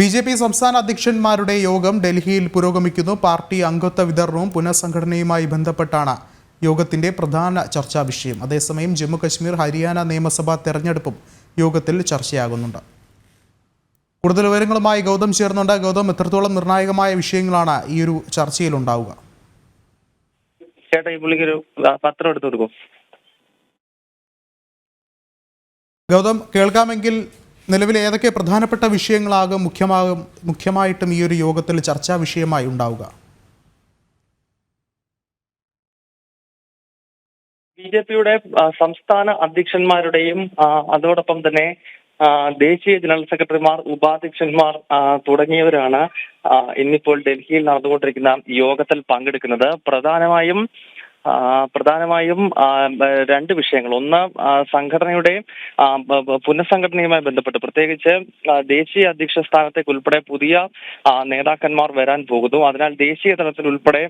B J P സംസ്ഥാന അധ്യക്ഷന്മാരുടെ യോഗം ഡൽഹിയിൽ പുരോഗമിക്കുന്നു. പാർട്ടി അംഗത്വ വിതരണവും പുനഃസംഘടനയുമായി ബന്ധപ്പെട്ടാണ് യോഗത്തിന്റെ പ്രധാന ചർച്ചാ വിഷയം. അതേസമയം ജമ്മു കശ്മീർ ഹരിയാന നിയമസഭാ തെരഞ്ഞെടുപ്പും യോഗത്തിൽ ചർച്ചയാകുന്നുണ്ട്. കൂടുതൽ വിവരങ്ങളുമായി ഗൗതം ചേർന്നുണ്ട് ഗൗതം എത്രത്തോളം നിർണായകമായ വിഷയങ്ങളാണ് ഈ ഒരു ചർച്ചയിൽ ഉണ്ടാവുക? ചേട്ടാ ഈ പുള്ളിക്കൊരു പത്രം എടുത്തു കൊടുക്കും. ഗൗതം കേൾക്കാമെങ്കിൽ നിലവിൽ ഏതൊക്കെ പ്രധാനപ്പെട്ട വിഷയങ്ങളാകും മുഖ്യമാകും മുഖ്യമായിട്ടും ഈ ഒരു യോഗത്തിൽ ചർച്ചാ വിഷയമായി ഉണ്ടാവുക? ബി ജെ പിയുടെ സംസ്ഥാന അധ്യക്ഷന്മാരുടെയും അതോടൊപ്പം തന്നെ ദേശീയ ജനറൽ സെക്രട്ടറിമാർ ഉപാധ്യക്ഷന്മാർ തുടങ്ങിയവരാണ് ഇന്നിപ്പോൾ ഡൽഹിയിൽ നടന്നുകൊണ്ടിരിക്കുന്ന യോഗത്തിൽ പങ്കെടുക്കുന്നത്. പ്രധാനമായും പ്രധാനമായും രണ്ട് വിഷയങ്ങൾ. ഒന്ന് സംഘടനയുടെ പുനഃസംഘടനയുമായി ബന്ധപ്പെട്ട് പ്രത്യേകിച്ച് ദേശീയ അധ്യക്ഷ സ്ഥാനത്തേക്ക് ഉൾപ്പെടെ പുതിയ നേതാക്കന്മാർ വരാൻ പോകുന്നു. അതിനാൽ ദേശീയ തലത്തിൽ ഉൾപ്പെടെ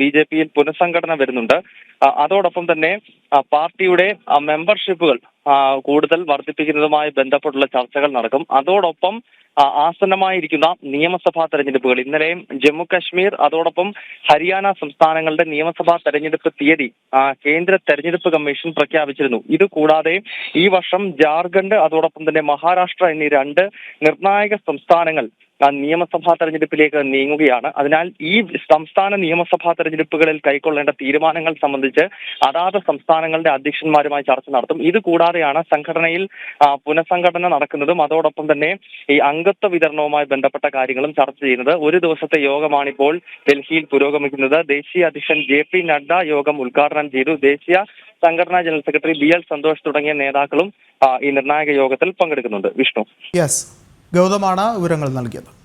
ബി ജെ പിയിൽ പുനഃസംഘടന വരുന്നുണ്ട്. അതോടൊപ്പം തന്നെ പാർട്ടിയുടെ മെമ്പർഷിപ്പുകൾ കൂടുതൽ വർദ്ധിപ്പിക്കുന്നതുമായി ബന്ധപ്പെട്ടുള്ള ചർച്ചകൾ നടക്കും. അതോടൊപ്പം ആസന്നമായിരിക്കുന്ന നിയമസഭാ തെരഞ്ഞെടുപ്പുകൾ. ഇന്നലെയും ജമ്മു കാശ്മീർ അതോടൊപ്പം ഹരിയാന സംസ്ഥാനങ്ങളുടെ നിയമസഭാ തെരഞ്ഞെടുപ്പ് തീയതി കേന്ദ്ര തെരഞ്ഞെടുപ്പ് കമ്മീഷൻ പ്രഖ്യാപിച്ചിരുന്നു. ഇത് കൂടാതെ ഈ വർഷം ജാർഖണ്ഡ് അതോടൊപ്പം തന്നെ മഹാരാഷ്ട്ര എന്നീ രണ്ട് നിർണായക സംസ്ഥാനങ്ങൾ നിയമസഭാ തെരഞ്ഞെടുപ്പിലേക്ക് നീങ്ങുകയാണ്. അതിനാൽ ഈ സംസ്ഥാന നിയമസഭാ തെരഞ്ഞെടുപ്പുകളിൽ കൈക്കൊള്ളേണ്ട തീരുമാനങ്ങൾ സംബന്ധിച്ച് അതാത് സംസ്ഥാനങ്ങളുടെ അധ്യക്ഷന്മാരുമായി ചർച്ച നടത്തും. ഇത് കൂടാതെയാണ് സംഘടനയിൽ പുനഃസംഘടന നടക്കുന്നതും അതോടൊപ്പം തന്നെ ഈ അംഗത്വ വിതരണവുമായി ബന്ധപ്പെട്ട കാര്യങ്ങളും ചർച്ച ചെയ്യുന്നത്. ഒരു ദിവസത്തെ യോഗമാണിപ്പോൾ ഡൽഹിയിൽ പുരോഗമിക്കുന്നത്. ദേശീയ അധ്യക്ഷൻ ജെ പി നഡ്ഡ യോഗം ഉദ്ഘാടനം ചെയ്തു. ദേശീയ സംഘടനാ general secretary B L Santhosh തുടങ്ങിയ നേതാക്കളും ഈ നിർണായക യോഗത്തിൽ പങ്കെടുക്കുന്നുണ്ട്. വിഷ്ണു. ഗൗതമാണ് വിവരങ്ങൾ നൽകിയത്.